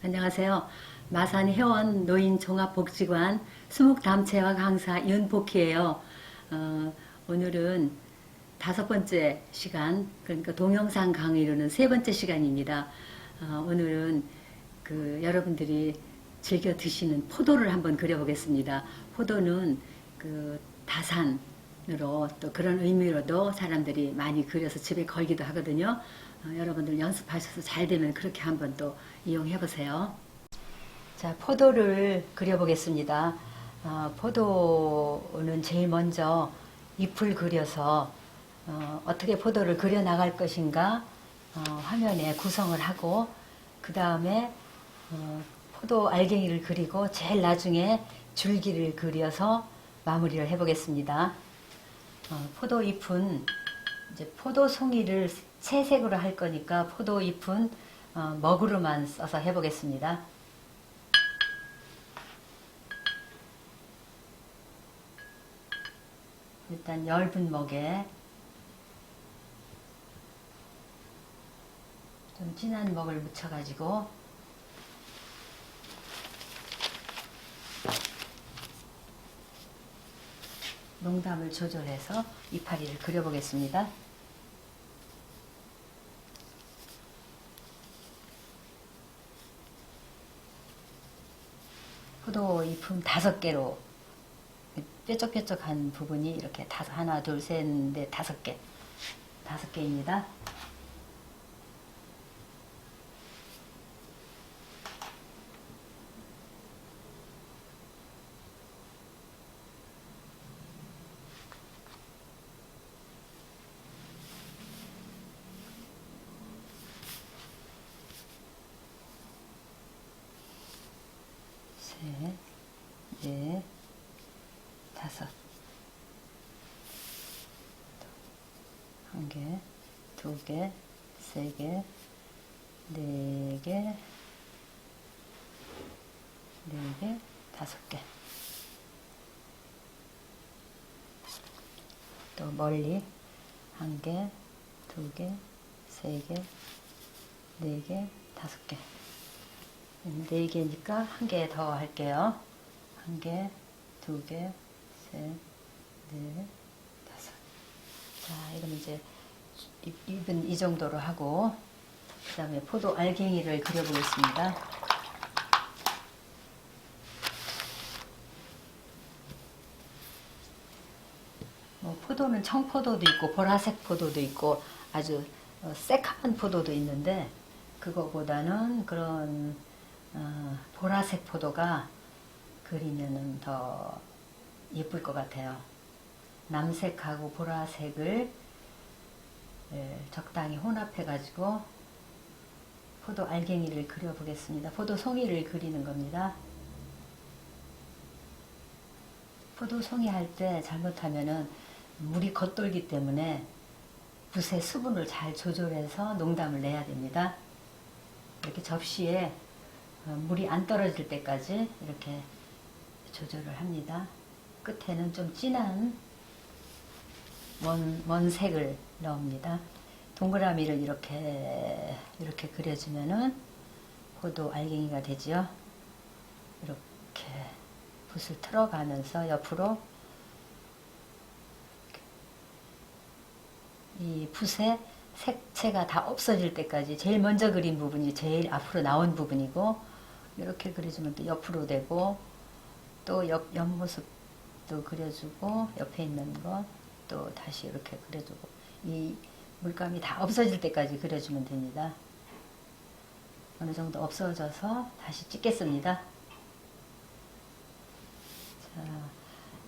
안녕하세요. 마산 회원 노인 종합복지관 수목담체화 강사 윤복희예요. 어, 오늘은 다섯 번째 시간, 그러니까 동영상 강의로는 세 번째 시간입니다. 어, 오늘은 그 여러분들이 즐겨 드시는 포도를 한번 그려보겠습니다. 포도는 그 다산으로 또 그런 의미로도 사람들이 많이 그려서 집에 걸기도 하거든요. 어, 여러분들 연습하셔서 잘 되면 그렇게 한번 또 이용해 보세요. 자, 포도를 그려보겠습니다. 어, 포도는 제일 먼저 잎을 그려서 어, 떻게 포도를 그려 나갈 것인가 어, 화면에 구성을 하고 그 다음에 어, 포도 알갱이를 그리고 제일 나중에 줄기를 그려서 마무리를 해보겠습니다. 어, 포도 잎은 이제 포도 송이를 채색으로 할 거니까 포도 잎은 어, 먹으로만 써서 해보겠습니다. 일단 엷은 먹에 좀 진한 먹을 묻혀가지고 농담을 조절해서 이파리를 그려보겠습니다. 포도 잎은 다섯 개로 뾰족뾰족한 부분이 이렇게 다섯 하나 둘 셋 넷 다섯 개 다섯 개입니다. 셋, 넷, 다섯. 한 개, 두 개, 세 개, 네 개, 네 개, 다섯 개. 또 멀리 한 개, 두 개, 세 개, 네 개, 다섯 개. 네 개니까 한 개 더 할게요. 한 개, 두 개, 셋, 넷, 다섯. 자, 이러면 이제 입- 입은 이 정도로 하고, 그 다음에 포도 알갱이를 그려보겠습니다. 뭐 포도는 청포도도 있고 보라색 포도도 있고 아주 어, 새카만 포도도 있는데 그거보다는 그런 어, 보라색 포도가 그리면은 더 예쁠 것 같아요. 남색하고 보라색을 예, 적당히 혼합해 가지고 포도 알갱이를 그려 보겠습니다. 포도 송이를 그리는 겁니다. 포도 송이 할 때 잘못하면은 물이 겉돌기 때문에 붓의 수분을 잘 조절해서 농담을 내야 됩니다. 이렇게 접시에 어, 물이 안 떨어질 때까지 이렇게 조절을 합니다. 끝에는 좀 진한 원, 원색을 넣습니다. 동그라미를 이렇게 이렇게 그려주면은 포도 알갱이가 되지요. 이렇게 붓을 틀어가면서 옆으로 이 붓의 색채가 다 없어질 때까지 제일 먼저 그린 부분이 제일 앞으로 나온 부분이고 이렇게 그려주면 또 옆으로 되고 또 옆, 옆모습도 그려주고 옆에 있는 거또 다시 이렇게 그려주고 이 물감이 다 없어질 때까지 그려주면 됩니다. 어느 정도 없어져서 다시 찍겠습니다. 자,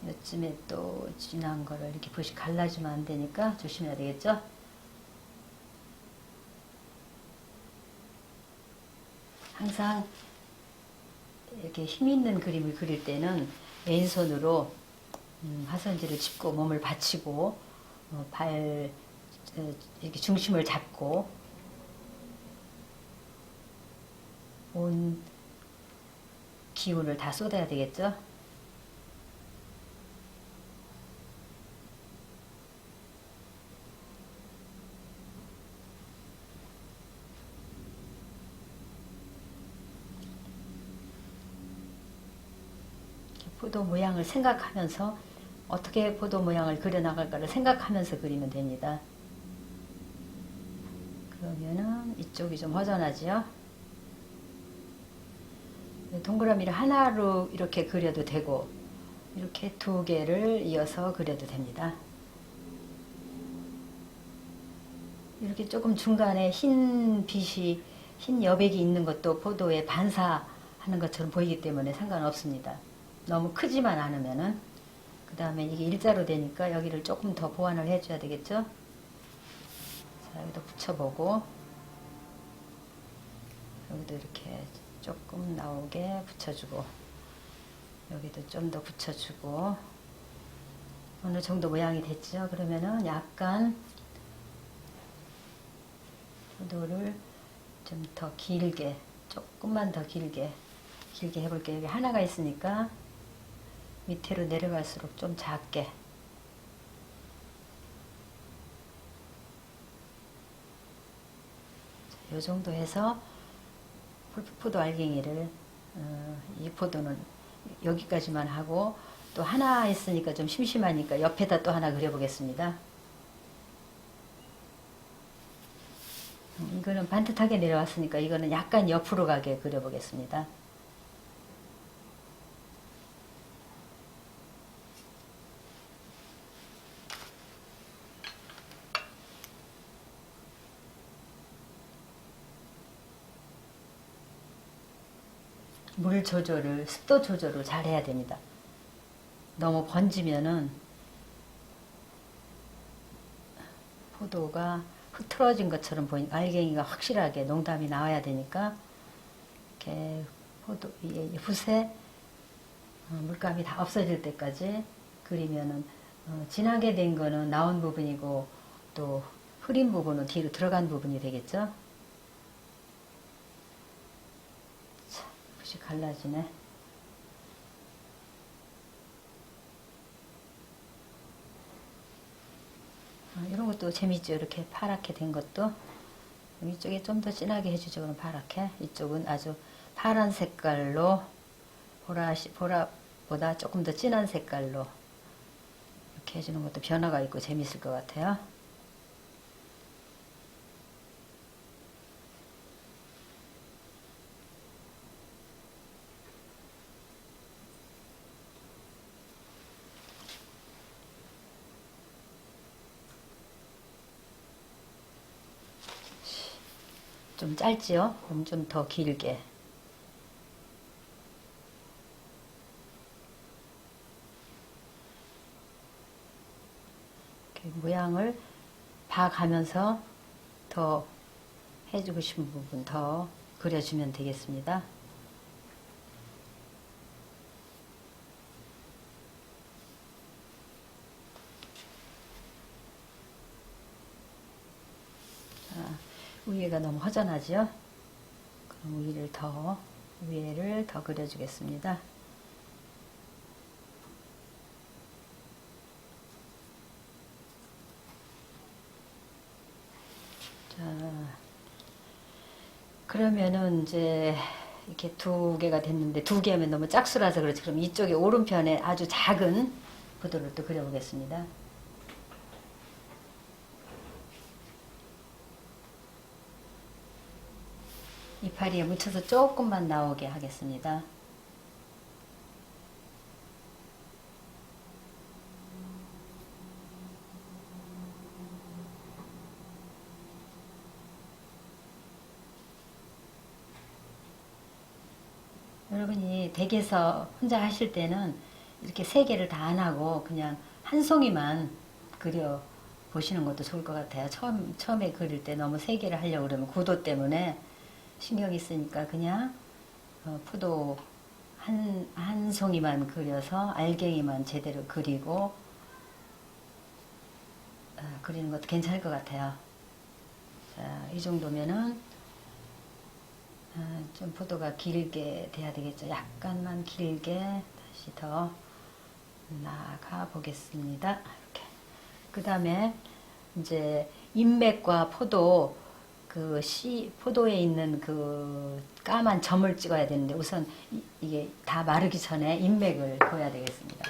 요즘에 또 진한 거를 이렇게 붓이 갈라지면 안 되니까 조심해야 되겠죠? 항상 이렇게 힘 있는 그림을 그릴 때는 왼손으로 음, 화선지를 짚고 몸을 받치고 어, 발 어, 이렇게 중심을 잡고 온 기운을 다 쏟아야 되겠죠? 포도 모양을 생각하면서 어떻게 포도 모양을 그려나갈까를 생각하면서 그리면 됩니다. 그러면은 이쪽이 좀 허전하지요? 동그라미를 하나로 이렇게 그려도 되고 이렇게 두 개를 이어서 그려도 됩니다. 이렇게 조금 중간에 흰 빛이 흰 여백이 있는 것도 포도에 반사하는 것처럼 보이기 때문에 상관없습니다. 너무 크지만 않으면은 그 다음에 이게 일자로 되니까 여기를 조금 더 보완을 해줘야 되겠죠? 자, 여기도 붙여보고 여기도 이렇게 조금 나오게 붙여주고 여기도 좀 더 붙여주고 어느 정도 모양이 됐죠? 그러면은 약간 포도를 좀 더 길게 조금만 더 길게 길게 해볼게요. 여기 하나가 있으니까 밑으로 내려갈수록 좀 작게 이 정도 해서 폴피포도 알갱이를 어, 이 포도는 여기까지만 하고 또 하나 있으니까 좀 심심하니까 옆에다 또 하나 그려보겠습니다. 음, 이거는 반듯하게 내려왔으니까 이거는 약간 옆으로 가게 그려보겠습니다. 물 조절을, 습도 조절을 잘 해야 됩니다. 너무 번지면은 포도가 흐트러진 것처럼 보이니까 알갱이가 확실하게 농담이 나와야 되니까 이렇게 포도 이 붓에 어, 물감이 다 없어질 때까지 그리면은 어, 진하게 된 거는 나온 부분이고 또 흐린 부분은 뒤로 들어간 부분이 되겠죠. 자, 붓이 갈라지네. 아, 이런 것도 재밌죠. 이렇게 파랗게 된 것도. 이쪽에 좀 더 진하게 해주죠. 그럼 파랗게. 이쪽은 아주 파란 색깔로 보라, 보라보다 조금 더 진한 색깔로 이렇게 해주는 것도 변화가 있고 재밌을 것 같아요. 짧지요? 그럼 좀더 길게. 모양을 봐가면서 더 해주고 싶은 부분 더 그려주면 되겠습니다. 자, 위에가 너무 허전하지요? 그럼 위를 더, 위에를 더 그려주겠습니다. 자, 그러면은 이제 이렇게 두 개가 됐는데 두개 하면 너무 짝수라서 그렇지. 그럼 이쪽에 오른편에 아주 작은 부도를 또 그려보겠습니다. 이파리에 묻혀서 조금만 나오게 하겠습니다. 여러분이 댁에서 혼자 하실 때는 이렇게 세 개를 다 안 하고 그냥 한 송이만 그려 보시는 것도 좋을 것 같아요. 처음, 처음에 그릴 때 너무 세 개를 하려고 그러면 구도 때문에 신경이 쓰니까 그냥 어, 포도 한, 한 송이만 그려서 알갱이만 제대로 그리고 어, 그리는 것도 괜찮을 것 같아요. 자, 이 정도면은 어, 좀 포도가 길게 돼야 되겠죠. 약간만 길게 다시 더 나가 보겠습니다. 이렇게. 그 다음에 이제 인맥과 포도 그 씨, 포도에 있는 그 까만 점을 찍어야 되는데 우선 이, 이게 다 마르기 전에 인맥을 그어야 되겠습니다.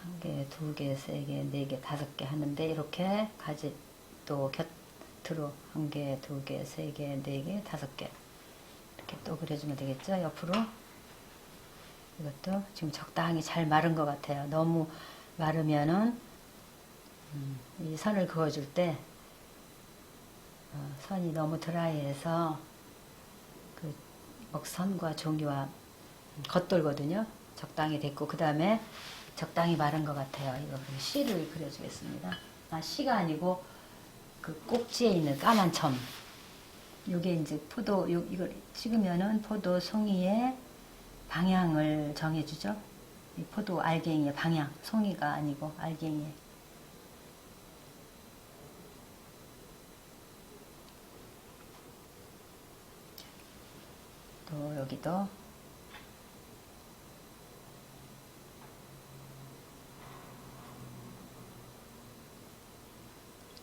한 개, 두 개, 세 개, 네 개, 다섯 개 하는데 이렇게 가지 또 곁 으로 한 개, 두 개, 세 개, 네 개, 다섯 개 이렇게 또 그려주면 되겠죠? 옆으로 이것도 지금 적당히 잘 마른 것 같아요. 너무 마르면은 음, 이 선을 그어줄 때 어, 선이 너무 드라이해서 그 먹선과 종이와 겉돌거든요. 적당히 됐고 그 다음에 적당히 마른 것 같아요. 이거 씨를 그려주겠습니다. 아 씨가 아니고 그 꼭지에 있는 까만 점. 요게 이제 포도 요 이걸 찍으면은 포도 송이의 방향을 정해주죠. 이 포도 알갱이의 방향, 송이가 아니고 알갱이의. 또 여기도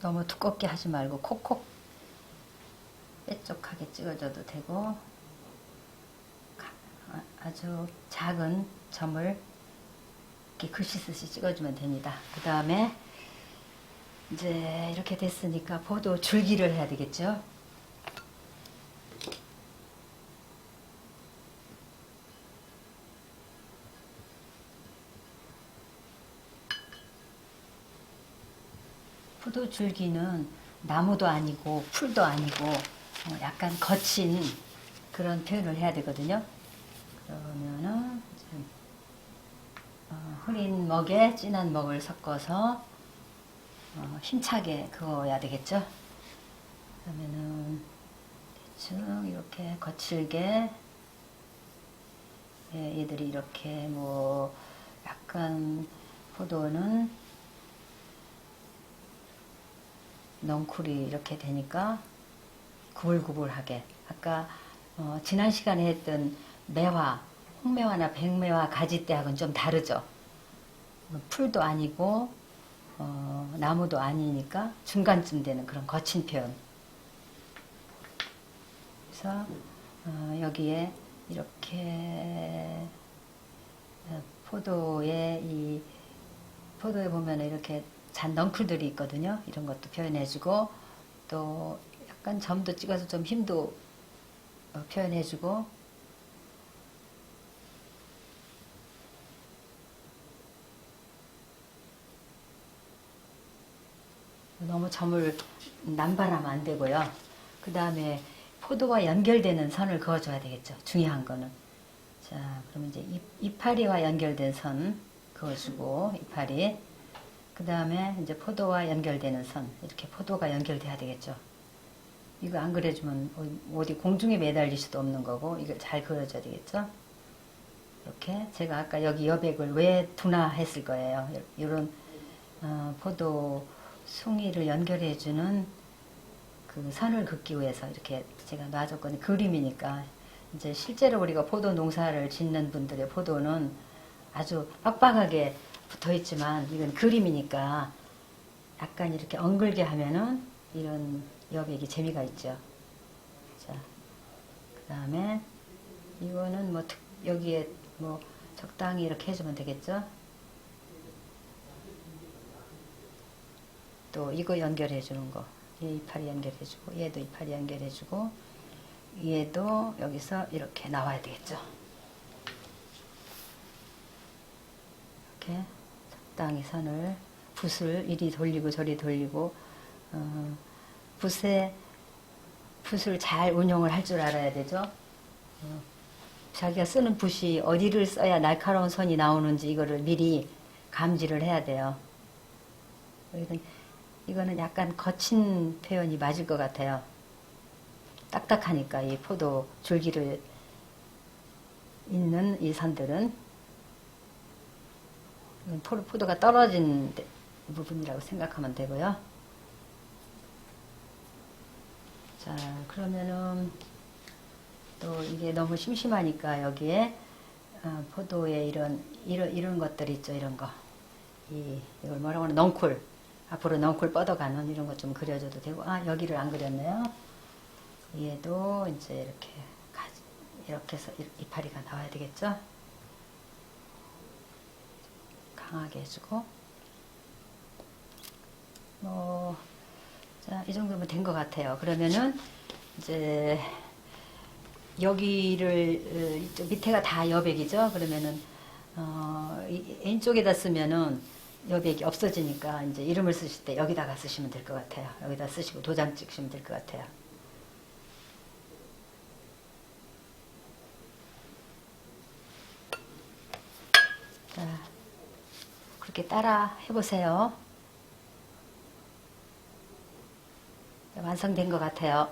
너무 두껍게 하지 말고 콕콕 빼쪽하게 찍어줘도 되고 가- 아- 아주 작은 점을 이렇게 글씨 쓰시 찍어주면 됩니다. 그 다음에 이제 이렇게 됐으니까 포도 줄기를 해야 되겠죠. 포도 줄기는 나무도 아니고 풀도 아니고 어, 약간 거친 그런 표현을 해야 되거든요. 그러면은 어, 흐린 먹에 진한 먹을 섞어서 어, 힘차게 그어야 되겠죠. 그러면은 대충 이렇게 거칠게 예, 얘들이 이렇게 뭐 약간 포도는 넝쿨이 이렇게 되니까 구불구불하게 아까 어, 지난 시간에 했던 매화, 홍매화나 백매화 가지대하고는 좀 다르죠. 풀도 아니고 어, 나무도 아니니까 중간쯤 되는 그런 거친 표현. 그래서 어, 여기에 이렇게 어, 포도의 이 포도에 보면 이렇게 잔 넝쿨들이 있거든요. 이런 것도 표현해주고 또 약간 점도 찍어서 좀 힘도 어, 표현해주고 너무 점을 남발하면 안 되고요. 그 다음에 포도와 연결되는 선을 그어줘야 되겠죠. 중요한 거는. 자, 그러면 이제 이, 이파리와 연결된 선 그어주고 이파리. 그 다음에 이제 포도와 연결되는 선 이렇게 포도가 연결돼야 되겠죠. 이거 안 그려주면 어디 공중에 매달릴 수도 없는 거고 이걸 잘 그려줘야 되겠죠. 이렇게 제가 아까 여기 여백을 왜 두나 했을 거예요. 이런 어, 포도 송이를 연결해주는 그 선을 긋기 위해서 이렇게 제가 놔줬거든요. 그림이니까 이제 실제로 우리가 포도 농사를 짓는 분들의 포도는 아주 빡빡하게 붙어 있지만 이건 그림이니까 약간 이렇게 엉글게 하면은 이런 여백이 재미가 있죠. 자, 그 다음에 이거는 뭐 특, 여기에 뭐 적당히 이렇게 해주면 되겠죠. 또 이거 연결해 주는 거. 얘 이파리 연결해 주고 얘도 이파리 연결해 주고 얘도 여기서 이렇게 나와야 되겠죠. 이렇게 적당히 선을 붓을 이리 돌리고 저리 돌리고 어, 붓에 붓을 잘 운용을 할 줄 알아야 되죠. 어, 자기가 쓰는 붓이 어디를 써야 날카로운 선이 나오는지 이거를 미리 감지를 해야 돼요. 그래서 이거는 약간 거친 표현이 맞을 것 같아요. 딱딱하니까 이 포도 줄기를 있는 이 선들은 포- 포도가 떨어진 데- 부분이라고 생각하면 되고요. 자, 그러면은 또 이게 너무 심심하니까 여기에 어, 포도의 이런 이런 이런 것들 있죠 이런 거. 이 이걸 뭐라고 하나 넝쿨 앞으로 넝쿨 뻗어가는 이런 것 좀 그려줘도 되고 아 여기를 안 그렸네요. 얘도 이제 이렇게 가- 이렇게 해서 이- 이파리가 나와야 되겠죠. 강하게 해주고 뭐 자, 이 정도면 된 것 같아요. 그러면은 이제 여기를 밑에가 다 여백이죠. 그러면은 어, 이- 왼쪽에다 쓰면은 여백이 없어지니까 이제 이름을 쓰실 때 여기다가 쓰시면 될 것 같아요. 여기다 쓰시고 도장 찍으시면 될 것 같아요. 자, 그렇게 따라 해보세요. 완성된 것 같아요.